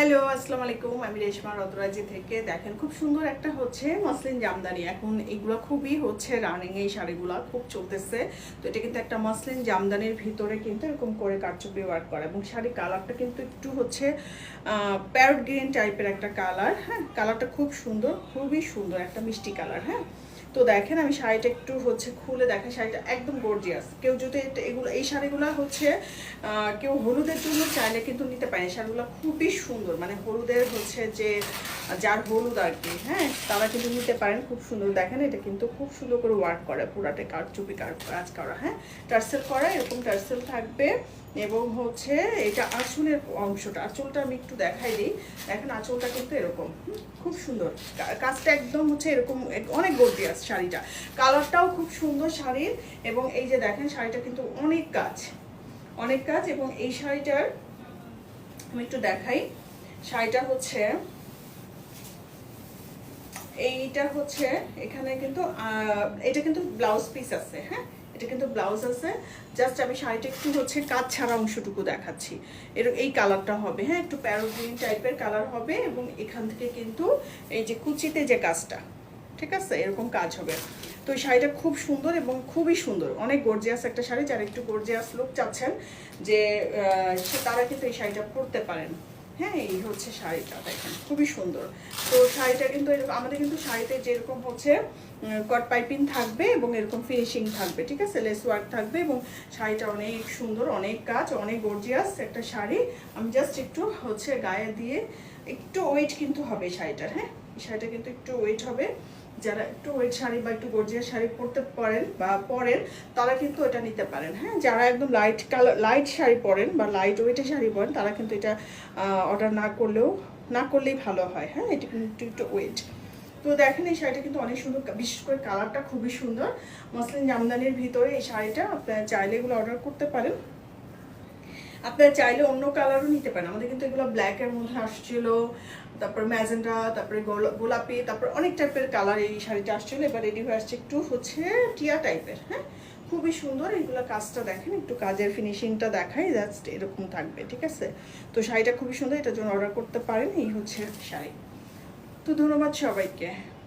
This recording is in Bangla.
হ্যালো, আসসালামু আলাইকুম। আমি রেশমা রতরাজি থেকে। দেখেন, খুব সুন্দর একটা হচ্ছে মসলিন জামদানি। এখন এগুলো খুবই হচ্ছে রানিং এই শাড়িগুলো, খুব চলতেছে। তো এটা কিন্তু একটা মসলিন জামদানির ভিতরে কিন্তু এরকম করে কারচুপি ওয়ার্ক করা। এবং শাড়ি কালারটা কিন্তু একটু হচ্ছে প্যারট গ্রিন টাইপের একটা কালার হ্যাঁ? কালারটা খুব সুন্দর, খুবই সুন্দর, একটা মিষ্টি কালার হ্যাঁ? তো দেখেন আমি শাড়িটা একটু হচ্ছে খুলে দেখেন, শাড়িটা একদম গর্জিয়াস কেউ যদি এগুলো, এই শাড়িগুলো হচ্ছে কেউ হলুদের জন্য চাইলে কিন্তু নিতে পারে শাড়িগুলো খুবই সুন্দর মানে হলুদের হচ্ছে যে, যার হলুদ আর কি হ্যাঁ তারা কিন্তু নিতে পারেন, খুব সুন্দর। দেখেন, এটা কিন্তু খুব সুন্দর করে ওয়ার্ক করে পুরাটে কার, চুপি কার, কাজ করা হ্যাঁ। টার্সেল করা, এরকম টার্সেল থাকবে। এবং হচ্ছে, এটা আঁচলের অংশটা, আঁচলটা আমি একটু দেখাই দিই। দেখেন, আঁচলটা কিন্তু এরকম খুব সুন্দর। কাজটা একদম হচ্ছে এরকম, অনেক গর্জিয়াস শাড়িটা। কালারটাও খুব সুন্দর শাড়ির এবং এই যে দেখেন, শাড়িটা কিন্তু অনেক কাজ। অনেক কাজ এবং এই শাড়িটার আমি একটু দেখাই। শাড়িটা হচ্ছে, এইটা হচ্ছে এখানে কিন্তু এটা কিন্তু ব্লাউজ পিস আছে হ্যাঁ? এটা কিন্তু ব্লাউজ আছে। জাস্ট আমি শাড়িটা একটু হচ্ছে কাজ ছাড়া অংশটুকু দেখাচ্ছি। এর, এই কালারটা হবে হ্যাঁ? একটু প্যারোগ্রিন টাইপের কালার হবে এবং এখান থেকে কিন্তু এই যে কুচিতে যে কাজটা ঠিক আছে? এরকম কাজ হবে। তো এই শাড়িটা খুব সুন্দর এবং খুবই সুন্দর। অনেক গর্জিয়াস একটা শাড়ি, যারা একটু গর্জিয়াস লোক চাচ্ছেন যে তারা কিন্তু এই শাড়িটা পরতে পারেন। হ্যাঁ এই হচ্ছে শাড়িটা, দেখেন, খুবই সুন্দর। তো শাড়িটা কিন্তু আমাদের কিন্তু শাড়িতে যেরকম হচ্ছে কট পাইপিং থাকবে এবং এরকম ফিনিশিং থাকবে, ঠিক আছে? লেস ওয়ার্ক থাকবে এবং শাড়িটা অনেক সুন্দর, অনেক কাজ, অনেক গর্জিয়াস একটা শাড়ি। আমি জাস্ট একটু হচ্ছে গায়ে দিয়ে, একটু ওয়েট কিন্তু হবে শাড়িটার হ্যাঁ? শাড়িটা কিন্তু একটু ওয়েট হবে। যারা একটু ওয়েট শাড়ি বা একটু গর্জিয়াস শাড়ি পরতে পারেন বা পরেন, তারা কিন্তু এটা নিতে পারেন হ্যাঁ? যারা একদম লাইট কালার লাইট শাড়ি পরেন বা লাইট ওয়েটের শাড়ি পরেন, তারা কিন্তু এটা অর্ডার না করলেও, না করলেই ভালো হয় হ্যাঁ? এটা কিন্তু একটু ওয়েট তো দেখেন এই শাড়িটা কিন্তু অনেক সুন্দর, বিশেষ করে কালারটা খুবই সুন্দর। মসলিন জামদানির ভিতরে এই শাড়িটা, আপনারা চাইলে এগুলো অর্ডার করতে পারেন। আপনারা চাইলে অন্য কালারও নিতে পারেন। আমাদের কিন্তু এগুলো ব্ল্যাকের মধ্যে আসছিল, তারপর ম্যাজেন্ডা তারপরে গোলা- গোলাপি, তারপর অনেক টাইপের কালার এই শাড়িটা আসছিল। এবার রেডি হয়ে আসছে একটু হচ্ছে টিয়া টাইপের হ্যাঁ? খুবই সুন্দর এইগুলো কাজটা দেখেন, একটু কাজের ফিনিশিংটা দেখাই জাস্ট এরকম থাকবে, ঠিক আছে? তো শাড়িটা খুবই সুন্দর, এটার জন্য অর্ডার করতে পারেন, এই হচ্ছে শাড়ি। তো ধন্যবাদ সবাইকে।